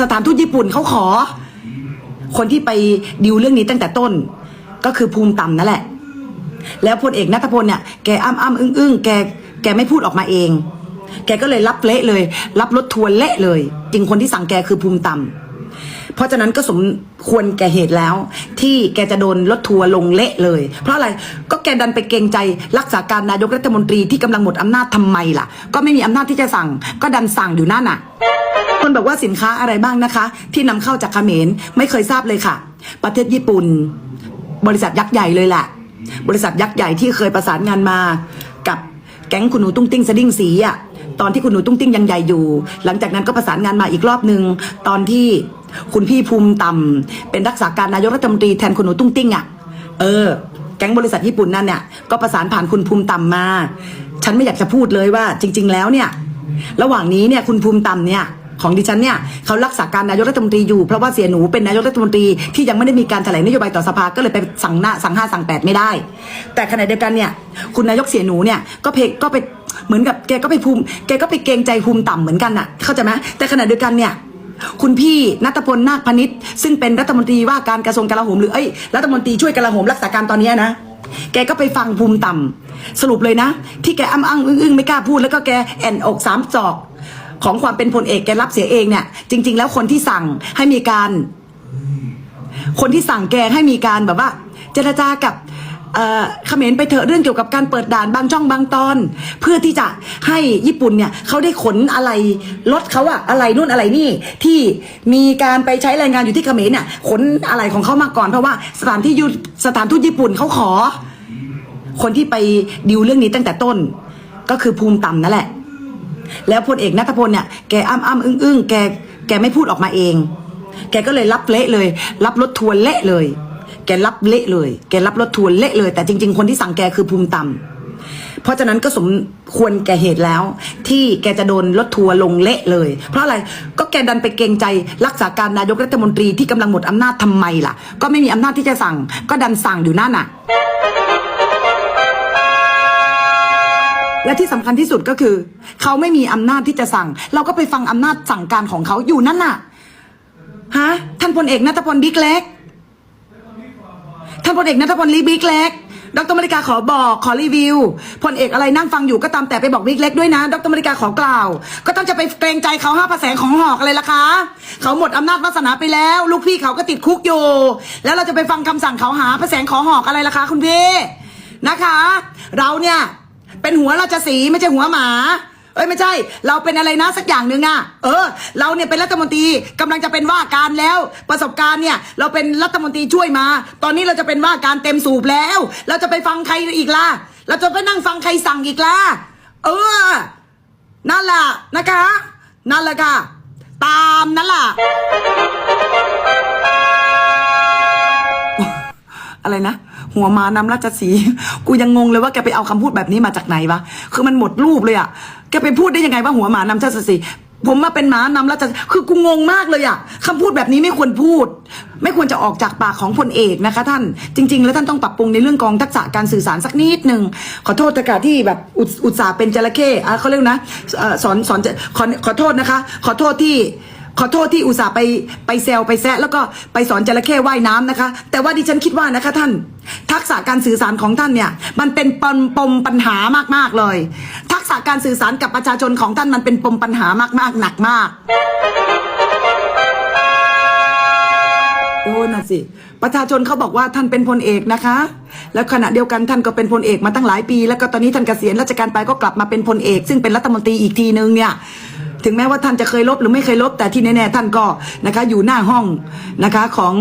สถานทูตญี่ปุ่นเขาขอ คนที่ไปดิวเรื่องนี้ตั้งแต่ต้น ก็คือภูมิต่ำนั่นแหละ แล้วพลเอกนัทพลเนี่ยแกอ้ำอ้ำอึ้งอึ้งแกแกไม่พูดออกมาเอง แกก็เลยรับเละเลย รับรถทัวร์เละเลย จริงคนที่สั่งแกคือภูมิต่ำ เพราะฉะนั้นก็สมควรแก่เหตุแล้ว ที่แกจะโดนรถทัวร์ลงเละเลย เพราะอะไรก็แกดันไปเกรงใจรักษาการนายกรัฐมนตรีที่กำลังหมดอำนาจทำไมล่ะ ก็ไม่มีอำนาจที่จะสั่ง ก็ดันสั่งอยู่นั่นน่ะคนบอกว่าสินค้าอะไรบ้างนะคะ ที่นำเข้าจากเขมรไม่เคยทราบเลยค่ะ ประเทศญี่ปุ่น บริษัทยักษ์ใหญ่เลยแหละบริษัทยักษ์ใหญ่ที่เคยประสานงานมากับแก๊งคุณหนูตุ้งติ้งสดิ้งสีอะตอนที่คุณหนูตุ้งติ้งยังใหญ่อยู่ หลังจากนั้นก็ประสานงานมาอีกรอบหนึ่งตอนที่ คุณพี่ภูมิต่ำเป็นรักษาการนายกรัฐมนตรีแทนคุณหนูตุ้งติ้งอะ เออ แก๊งบริษัทญี่ปุ่นนั่นเนี่ย ก็ประสานผ่านคุณภูมิต่ำมา ฉันไม่อยากจะพูดเลยว่า จริง ๆ แล้วเนี่ย ระหว่างนี้เนี่ยคุณภูมิต่ำเนี่ยของดิฉันเนี่ยเขารักษาการนายกรัฐมนตรีอยู่เพราะว่าเสียหนูเป็นนายกรัฐมนตรีที่ยังไม่ได้มีการแถลงนโยบายต่อสภาก็เลยไปสั่งหน้าสั่งห้าสั่งแปดไม่ได้ แต่ขณะเดียวกันเนี่ยคุณนายกเสียหนูเนี่ยก็เพกก็ไปเหมือนกับแกก็ไปภูมิแกก็ไปเกรงใจภูมิต่ำเหมือนกันน่ะเข้าใจไหมแต่ขณะเดียวกันเนี่ย คุณพี่นัทพลนาคพนิษฐ์ซึ่งเป็นรัฐมนตรีว่าการกระทรวงกลาโหมหรือเอ้ยรัฐมนตรีช่วยกลาโหมรักษาการตอนนี้นะแกก็ไปฟังภูมิต่ำสรุปเลยนะ ที่แกอ้ำอ้างอึ้งอึ้งไม่กล้าพูดแล้วก็แกแอนอกสามจอกของความเป็นพลเอกแกรับเสียเองเนี่ย จริง ๆ แล้วคนที่สั่งให้มีการ คนที่สั่งแกให้มีการแบบว่า เจรจากับ เอ่อเขมรไปเถอะเรื่องเกี่ยวกับการเปิดด่านบางช่องบางตอน เพื่อที่จะให้ญี่ปุ่นเนี่ยเขาได้ขนอะไรรถเขาอะอะไรนู่นอะไรนี่ ที่มีการไปใช้แรงงานอยู่ที่เขมรเนี่ยขนอะไรของเขามาก่อนเพราะว่าสถานที่ยุสถานทูตญี่ปุ่นเขาขอ คนที่ไปดิวเรื่องนี้ตั้งแต่ต้น ก็คือภูมิต่ำนั่นแหละ แล้วพลเอกนัทพลเนี่ยแกอ้ำอ้ำอึ้งอึ้งแกแกไม่พูดออกมาเอง แกก็เลยรับเละเลย รับรถทัวร์เละเลย แกรับเละเลย แกรับรถทัวร์เละเลย แต่จริง ๆ คนที่สั่งแกคือภูมิต่ำเพราะฉะนั้นก็สมควรแก่เหตุแล้ว ที่แกจะโดนรถทัวร์ลงเละเลย เพราะอะไรก็แกดันไปเกรงใจรักษาการนายกรัฐมนตรีที่กำลังหมดอำนาจทำไมล่ะ ก็ไม่มีอำนาจที่จะสั่ง ก็ดันสั่งอยู่นั่นน่ะและที่สำคัญที่สุดก็คือ เขาไม่มีอำนาจที่จะสั่ง เราก็ไปฟังอำนาจสั่งการของเขาอยู่นั่นน่ะฮะท่านพลเอกนัทพลบิ๊กเล็กานพลเอกนัทพลลีบิ๊กเล็กดรมริกาขอบอกขอรีวิวพลเอกอะไรนั่งฟังอยู่ก็ตามแต่ไปบอกบิ๊กเล็กด้วยนะดรมริกาขอกล่าว ก็ต้องจะไปเกรงใจเขาห้าภาษาของหอกอะไรล่ะคะเขาหมดอำนาจวาสนาไปแล้ว ลูกพี่เขาก็ติดคุกอยู่แล้วเราจะไปฟังคำสั่งเขาหาภาษาขอหอกอะไรล่ะคะคุณพี่นะคะ เราเนี่ยเป็นหัวราชสีไม่ใช่หัวหมา เอ้ยไม่ใช่ เราเป็นอะไรนะสักอย่างหนึ่งอะเออ เราเนี่ยเป็นรัฐมนตรีกำลังจะเป็นว่าการแล้ว ประสบการณ์เนี่ย เราเป็นรัฐมนตรีช่วยมา ตอนนี้เราจะเป็นว่าการเต็มสูบแล้ว เราจะไปฟังใครอีกล่ะเราจะไปนั่งฟังใครสั่งอีกล่ะเออนั่นแหละนะคะ นั่นแหละค่ะ ตามนั่นแหละอะไรนะ หัวมานำราชสี กูยังงงเลยว่าแกไปเอาคำพูดแบบนี้มาจากไหนวะ คือมันหมดรูปเลยอะแกไปพูดได้ยังไงว่าหัวหมานำราชสี ผมมาเป็นหมานำราชคือกูงงมากเลยอะคำพูดแบบนี้ไม่ควรพูด ไม่ควรจะออกจากปากของพลเอกนะคะ ท่าน จริง ๆ แล้วท่านต้องปรับปรุงในเรื่องกองทักษะการสื่อสารสักนิดหนึ่งขอโทษต่กะที่แบบอุตอุตส่าห์เป็นจระเข้อะเขาเรียกนะสอนสอนขอขอโทษนะคะ ขอโทษที่ขอโทษที่อุตส่าห์ไปไปแซวไปแซะแล้วก็ไปสอนจระเข้ว่ายน้ำนะคะ แต่ว่าดิฉันคิดว่านะคะท่าน ทักษะการสื่อสารของท่านเนี่ยมันเป็นปมปมปัญหามากๆเลย ทักษะการสื่อสารกับประชาชนของท่านมันเป็นปมปัญหามากๆหนักมากโอ้น่ะสิประชาชนเขาบอกว่าท่านเป็นพลเอกนะคะ แล้วขณะเดียวกันท่านก็เป็นพลเอกมาตั้งหลายปี แล้วก็ตอนนี้ท่านเกษียณราชการไปก็กลับมาเป็นพลเอก ซึ่งเป็นรัฐมนตรีอีกทีนึงเนี่ย ถึงแม้ว่าท่านจะเคยลบหรือไม่เคยลบ แต่ที่แน่ๆท่านก็นะคะอยู่หน้าห้องนะคะของ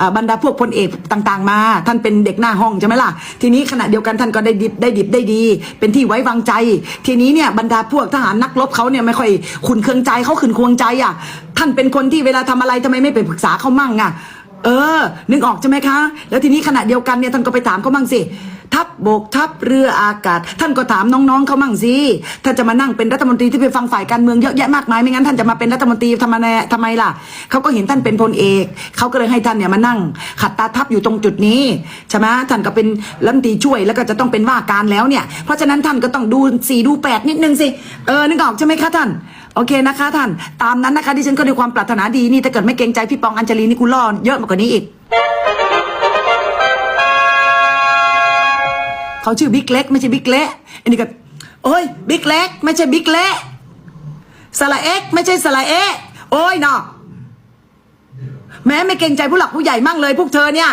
อบรรดาพวกพลเอกต่างๆ มา ท่านเป็นเด็กหน้าห้องใช่ไหมล่ะทีนี้ขณะเดียวกันท่านก็ได้ดิบได้ดิบได้ดี เป็นที่ไว้วางใจ ทีนี้เนี่ยบรรดาพวกทหารนักรบเขาเนี่ยไม่ค่อยขุนเคืองใจเขาขุนควงใจอะท่านเป็นคนที่เวลาทำอะไรทำไมไม่ไปปรึกษาเขามั่งอะเออ นึกออกใช่ไหมคะ แล้วทีนี้ขณะเดียวกันเนี่ยท่านก็ไปถามเขาบ้างสิ ทัพบบกทัพเรืออากาศ ท่านก็ถามน้องๆเขามั่งสิถ้าจะมานั่งเป็นรัฐมนตรีที่ไปฟังฝ่ายการเมืองเยอะแยะมากมายไม่งั้นท่านจะมาเป็นรัฐมนตรีทำไมทำไมล่ะเขาก็เห็นท่านเป็นพลเอกเขาก็เลยให้ท่านเนี่ยมานั่ง ขัดตาทัพอยู่ตรงจุดนี้ใช่ไหมท่านก็เป็นรัฐมนตรีช่วยแล้วก็จะต้องเป็นว่าการแล้วเนี่ย เพราะฉะนั้นท่านก็ต้องดูสี่ดูแปดนิดนึงสิเออนึกออกใช่ไหมคะท่านโอเคนะคะท่าน ตามนั้นนะคะดิฉันก็ด้วยความปรารถนาดีนี่ถ้าเกิดไม่เกรงใจพี่ปองอัญชลีนี่กูล่อเยอะมากกว่านี้อีก เขาชื่อบิ๊กเล็ก ไม่ใช่บิ๊กเละอันนี้ก็โอ้ยบิ๊กเล็ก ไม่ใช่บิ๊กเละสละเอ็กไม่ใช่สละเอะโอ้ยเนาะแม้ไม่เกรงใจผู้หลักผู้ใหญ่มั่งเลย พวกเธอเนี่ย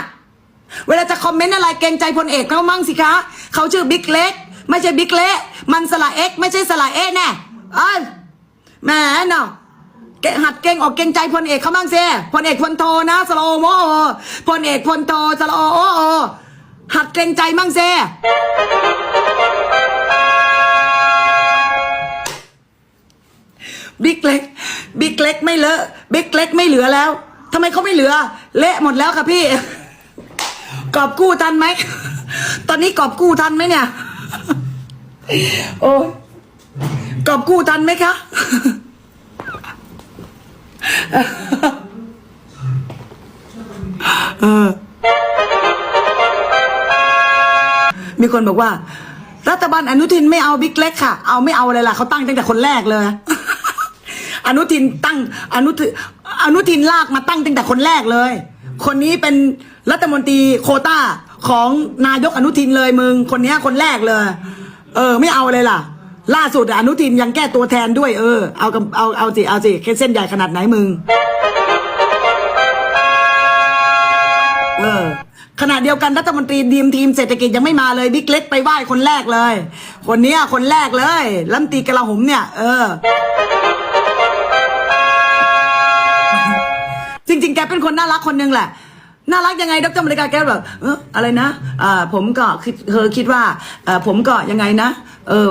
เวลาจะคอมเมนต์อะไรเกรงใจพลเอกเขามั่งสิคะเขาชื่อบิ๊กเล็ก ไม่ใช่บิ๊กเละมันสละเอ็กไม่ใช่สละเอะแน่เอ้ยแหมเนาะหัดเก่งออกเก่งใจพลเอกเขาบ้างสิพลเอกพลโทนะสโลโมโอพลเอกพลโทสโลโอโอ หัดเก่งใจมั่งสิบิ๊กเล็กบิ๊กเล็กไม่เลอะบิ๊กเล็กไม่เหลือแล้วทำไมเขาไม่เหลือ เละหมดแล้วค่ะพี่ กอบกู้ทันไหม ตอนนี้กอบกู้ทันไหมเนี่ย โอ้ยกอบกู้ทันไหมคะเออ มีคนบอกว่า รัฐบาลอนุทินไม่เอาบิ๊กเล็กค่ะ เอาไม่เอาอะไรล่ะเขาตั้งตั้งแต่คนแรกเลย อนุทินตั้งอนุทินอนุทินลากมาตั้งตั้งแต่คนแรกเลย คนนี้เป็นรัฐมนตรีโคต้าของนายกอนุทินเลยมึง คนนี้คนแรกเลย เออ ไม่เอาเลยล่ะ ล่าสุดอนุทินยังแก้ตัวแทนด้วยเออเอาเอาเอาสิเอาสิเส้นใหญ่ขนาดไหนมึง เออ ขณะเดียวกันรัฐมนตรีดีมทีมเศรษฐกิจยังไม่มาเลยบิ๊กเล็กไปไหว้คนแรกเลย คนเนี้ยคนแรกเลยรัฐมนตรีกลาโหมเนี่ย เออ จริง ๆ แกเป็นคนน่ารักคนหนึงแหละน่ารักยังไงดรมริกาแกแบบเอออะไรนะอ่าผมก็คิดเธอคิดว่าเออผมก็ยังไงนะ เออ